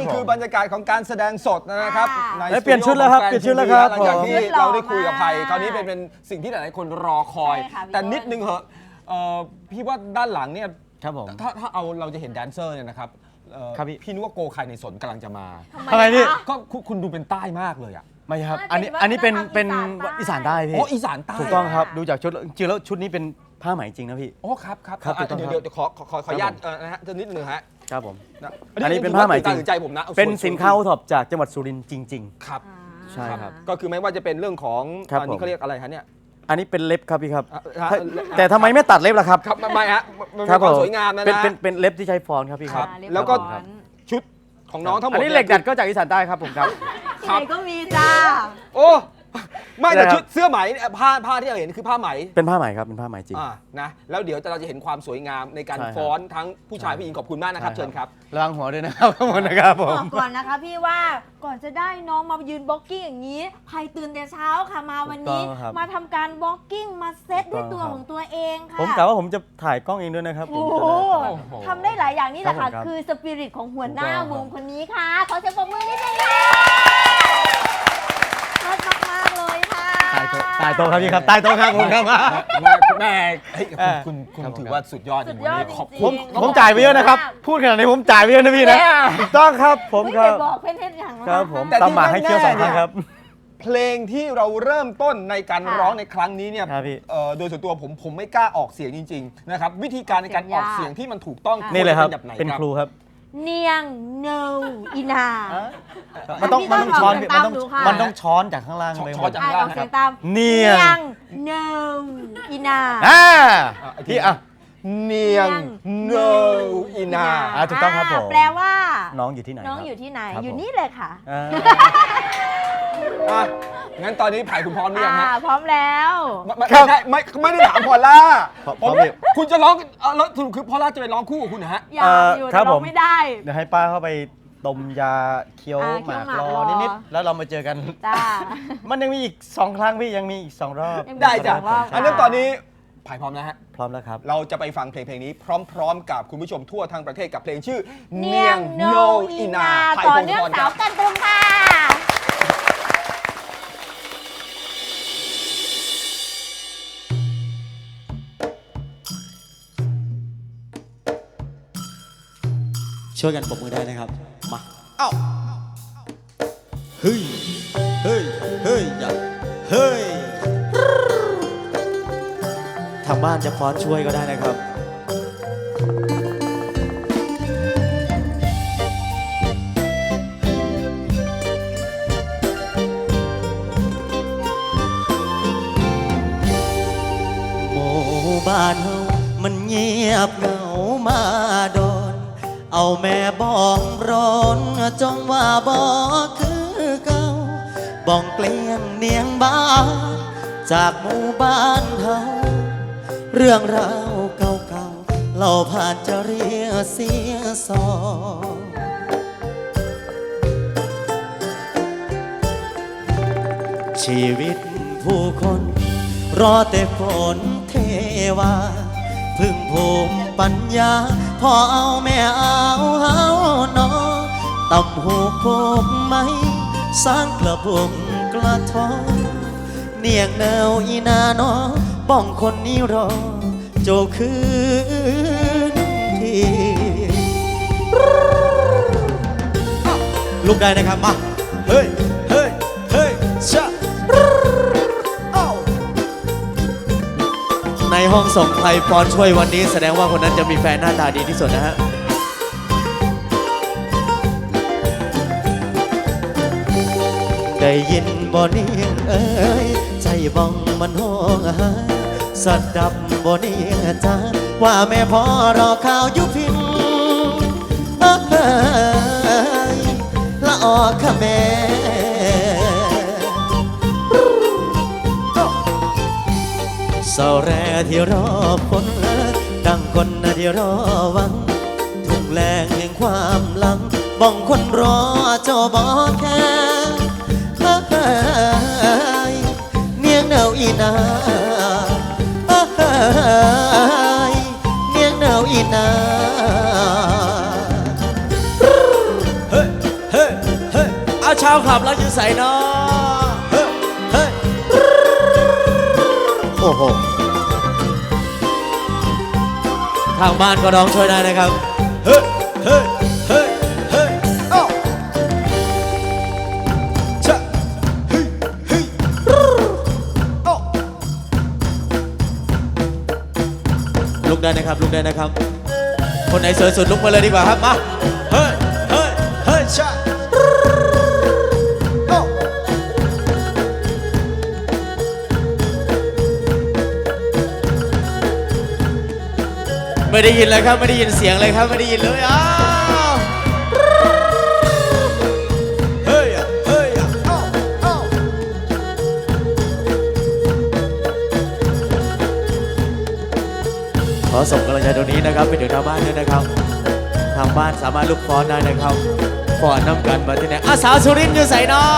นะฮะนี่ครับผมคือบรรยากาศของการแสดงสดนะครับค่ะ ในเอ้ยเปลี่ยนชุดแล้วครับสตูเปลี่ยนชุดของแล้วครับหลังจากที่ผมเราได้คุยกับไผ่ชุดหล่อมากคราวนี้เป็นเป็นสิ่งที่หลายๆคนรอคอย ใช่ค่ะพี่แต่นิดนึงเหอะเอ่อพี่ว่าด้านหลังเนี่ยครับผม ถ้าถ้าเอาเราจะเห็นแดนเซอร์เนี่ยนะครับเอ่อครับพี่ พี่นึกว่าโกไข่ในสนกำลังจะมาทำไมพี่ คะ ก็คุณคุณดูเป็นใต้มากเลยอะไม่ครับอ่าอันนี้เป็นอันนี้เป็นวัฒนธรรมเป็นอีอีสาสานนใต้ใต้พี่อ๋ออีสานใต้ถูกต้องครับค่ะดูจากชุดแล้วจริงๆแล้วชุดนี้เป็นผ้าไหมจริงนะพี่ โอ้ครับครับครับอะถูกต้องเดี๋ยวครับเดี๋ยวขอขอขอขออนุญาตครับผมเอ่อนะฮะจะนิดนึงฮะ ครับผมนะอันนี้เป็นผ้าไหมจริงตัดสินใจผมนะเป็นส่วสินค้าโอท็อปจากจังหวัดสุรินทร์จริง ครับใช่ครับ ก็คือไม่ว่าจะเป็นเรื่องของครับอันนี้ผม เขาเรียกอะไรฮะเนี่ยๆอันนี้เป็นเล็บครับพี่ครับ อะฮะถ้าแต่ทำไมไม่ตัดเล็บล่ะครับครับไม่ไม่ฮะมันครัเป็นความผสวยงามนะเป็นนะ เป็นเป็นเล็บที่ใช้ฟอนครับพี่ครับอ่าเรียบแล้วก็ร้อยชุดของน้องทั้งหมดอันนี้เหล็กดัดก็จากอีสานใต้ครับผมครับ ที่ไหนก็มีจ้า โอ้ ไม่แต่นะครับชุดเสื้อไหมเนี่ยผ้าผ้าที่เราเห็นคือผ้าไหมเป็นผ้าไหมครับเป็นผ้าไหมจริง อ่านะแล้วเดี๋ยวเราจะเห็นความสวยงามในการใช่ครับ ฟ้อนทั้งผู้ชายผู้หญิงขอบคุณมากนะครับใช่เชิญครับ ระวังหัวด้วยนะครับขอบคุณนะครับผบมอกก่อนนะคะพี่ว่าก่อนจะได้น้องมายืนบล็อกกิ้งอย่างนี้ใครตื่นแต่เช้าค่ะมาวันนี้ ถูกต้องครับมาทำการบล็อกกิ้งมาเซตด้วยตัวถูกต้องครับ ของตัวเองค่ะผมกะว่าผมจะถ่ายกล้องเองด้วยนะครับผมโอ้โหจะได้โอ้โหทำได้หลายอย่างนี่แหละครัค่ะบผมครับ คือสปิริตของหัวหน้าถูกต้องวครับงคนนี้ค่ะ ขอเสียงปรบมือนิดนึงค่ะยอดมากๆเลยค่ะ ตายโตะตายโตะครับพี่ครับตายโตะครับผมครับ แม่แม่เฮ้ยเออคุณคุณครับผมถือว่าสุดยอดสุดในยวันอดนี้ขอบจริงๆผมขอบคุณผมจ่ายไปเยอะนะครับ พูดขนาดนี้ผมจ่ายไปเยอะนะพี่นะเนี่ยถูกต้องครับผมไม่คเครัยบบอกเพื่อนๆอย่างนั้นครับผมแต่ที่ตามหมาให้เคี่ยวสองครั้งครับ เพลงที่เราเริ่มต้นในการค่ะร้องในครั้งนี้เนี่ยครับพี่เอ่อโดยส่วนตัวผมผมไม่กล้าออกเสียงจริง ๆ นะครับ วิธีการในการออกเสียงยากเสียงที่มันถูกต้องนี่เลยครับ วจะป็นแบบไหนเป็นครับครูครับ เนียงเนอีนา มันต้องพี่มันต้ต้อองงช้อนออกเสียงมันต้องตามหนูค่ะ มันต้องช้อนจากข้างล่างช้อนไปช้อนจากอะข้างล่างออกเสียงตามเนียงเนอีนา อ่าอะพี่อะ เนียงโนอินา อะถูกต้องครับผม แปลว่า น้องอยู่ที่ไหนน้องครับ อยู่ที่ไหน ครับอยู่ผม นี่เลยค่ะ อ่าอะ งั้นตอนนี้ไผ่คุณพร้อมหรือยังฮะอ่าพร้อมแล้ว ไม่ไม่ไม่ใช่ไม่ไม่ได้ถามพอลล่าพร้อมผมพร้อมพี่คุณจะร้องเอ่อแล้วสรุปคือพอลล่าจะไปร้องคู่กับคุณนะฮะ อยากเอ่ออยู่ครัแต่บเราผมไม่ได้ เดี๋ยวให้ป้าเข้าไปดมยาเคี้ยวอ่าหมากเคี้ยวหมากรอรอ นิดๆแล้วเรามาเจอกัน จ้า มันยังมีอีกสองครั้งพี่ยังมีอีกสองรอบยังมีได้จ้ะสองรอบอันนั้นค่ะตอนนี้ไผ่พร้อมนะฮะ พร้อมแล้วครับ เราจะไปฟังเพลงเพลงนี้พร้อมๆ กับคุณผู้ชมทั่วทั้งประเทศกับเพลงชื่อ เนียงโนอีนาไผ่ต่อพงศเนื่องธรคสารัวบกันตรงค่ะ ช่วยกันปรบมือได้นะครับ มา เอ้าเฮ้ย เฮ้ย เฮ้ยอย่าเฮ้ย ทางบ้านจะฟ้อนช่วยก็ได้นะครับ หมู่บ้านเฮามันเงียบเหงามาโดน เอาแม่บ้องร้อนจงว่าบ่คือเก่าบ้องเกลี้ยงเนียงบ้านจากหมู่บ้านเฮาเรื่องราวเก่าๆเล่าผ่านจะเรียเสียสองชีวิตผู้คน รอแต่ฝนเทวาพึ่งภูมิปัญญา พอเอาแม่อา ตำหูกโบกไม้สร้างกระบุงกระท้องเนียงแนวอีนาเนอป้องคนนี้รอ โจคืนทีลุกได้นะครับ มา เฮ้ย เฮ้ย เฮ้ยชะในห้องส่งใครปอนช่วยวันนี้แสดงว่าคนนั้นจะมีแฟนหน้าตาดีที่สุดนะฮะ ได้ยินบ่เนียงเอ้ยใจบ้องมันห้องหาสัดดับบ่เนียงจ้าว่าแม่พ่อรอข่าวยุพินเอ้ยละออกค่ะแม่เศร้าแร่ที่รอฝนดังคนที่รอหวังทุ่งแรงแห่งความหลังบ้องคนรอเจ้าบอแค่ เนียงหนาอีนาเฮ้เฮ้เฮ้เอาชาวขับแล้วยืนใส่นาะเฮ้ยเฮ้ยโอ้โหทางบ้านก็ร้องช่วยได้นะครับ เฮ้ยเฮ้ย ลุกได้นะครับ ลุกได้นะครับ คนไหนสวยสุดลุกมาเลยดีกว่าครับ มา เฮ้ย เฮ้ย เฮ้ยชะเอ้าไม่ได้ยินเลยครับ ไม่ได้ยินเสียงเลยครับ ไม่ได้ยินเลยอ้า ส่งกำลังใจตรงนี้นะครับไปถึงทางบ้านด้วยนะครับ ทางบ้านสามารถลุกฟ้อนได้นะครับฟ้อนน้ำกันมาที่ไหนอาสาวสุรินทร์อยู่ใส่นาะ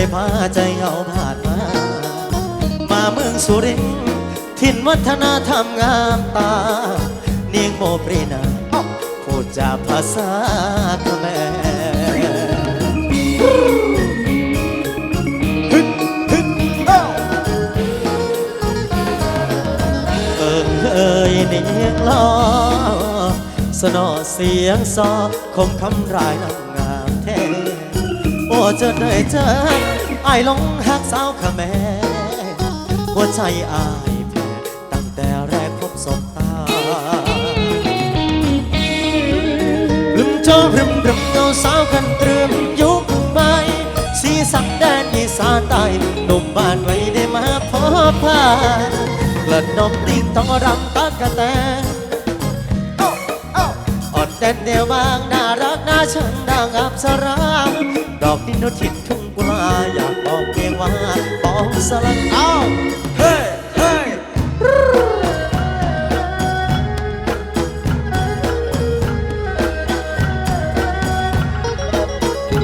ได้พาใจเหงาผ่านมามาเมืองสุรินทร์ถิ่นวัฒนธรรมงามตา เนียงโมปรีนาพูดจาภาษาเขมรฮึดฮึดอ้าวเอิงเอ่ยเนียงล้อสนอเสียงซอคมคำรายนำงามแท้โอ้เจอได้เจอไอ้ายหลงหักสาวขแม่หัวใจอายแพ้ตั้งแต่แรกพบสบตารึมโจรึมรึมเงาสาวกันตรึมยุคใหม่สีสันแดนอีสานใต้หนุ่มบ้านไว้ได้มาพบผ่านกระนมติ้งต้องรำตากะแตอ่อนแดนเดียวบางน่ารักน่าชังดังอับสราด อกดินโนทิดทุ่งกุลาอยากบอกเพียงว่าบอกสลังเอาเฮ้เฮ้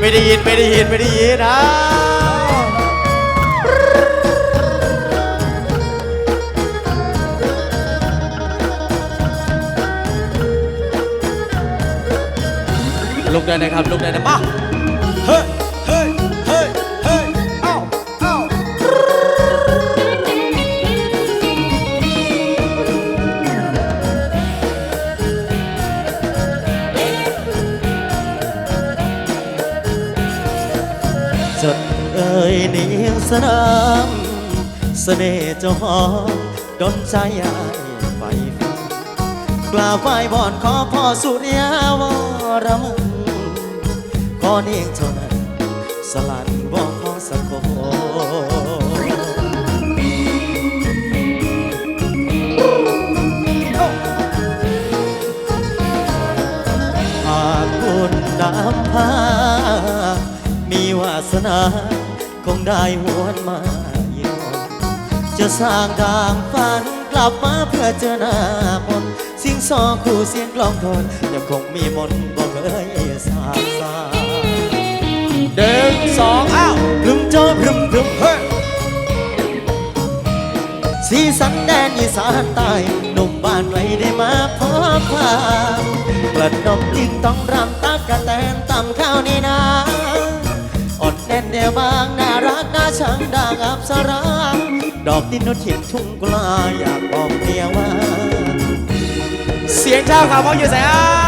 ไม่ได้ยินไม่ได้ยินไม่ได้ยินอ้าวลุกได้นะครับลุกได้นะมา จดเอ่ยเนียงสนามเสน่ห์เจ้าหอมดนใจอายไฟฟังกล่าวไหว้บอนขอพ่อสุริยาวรมุงขอเนียงเท่านั้นสลัน ได้หวนมาเยี่ยมจะสร้างทางฝันกลับมาเพื่อเจอหน้ามนสียงซอคู่เสียงกลองโทนยังคงมีมนบอกเคยสาสาหนึ่งสองอ้าวพรึมโจพรึมพรึมเฮ้สีสันแดนอีสานใต้หนุ่มบ้านไว้ได้มาพบพากระนมยิ่งต้องรำตากระแตนตำข้าวนี่นาอ่อนแน่นเดียวบาง ช่างด่างอับสรา ดอกดินโนทินทุ่งกลาอยากบอกเมียว่า เสียงเจ้าข่าวมออยู่แสอ่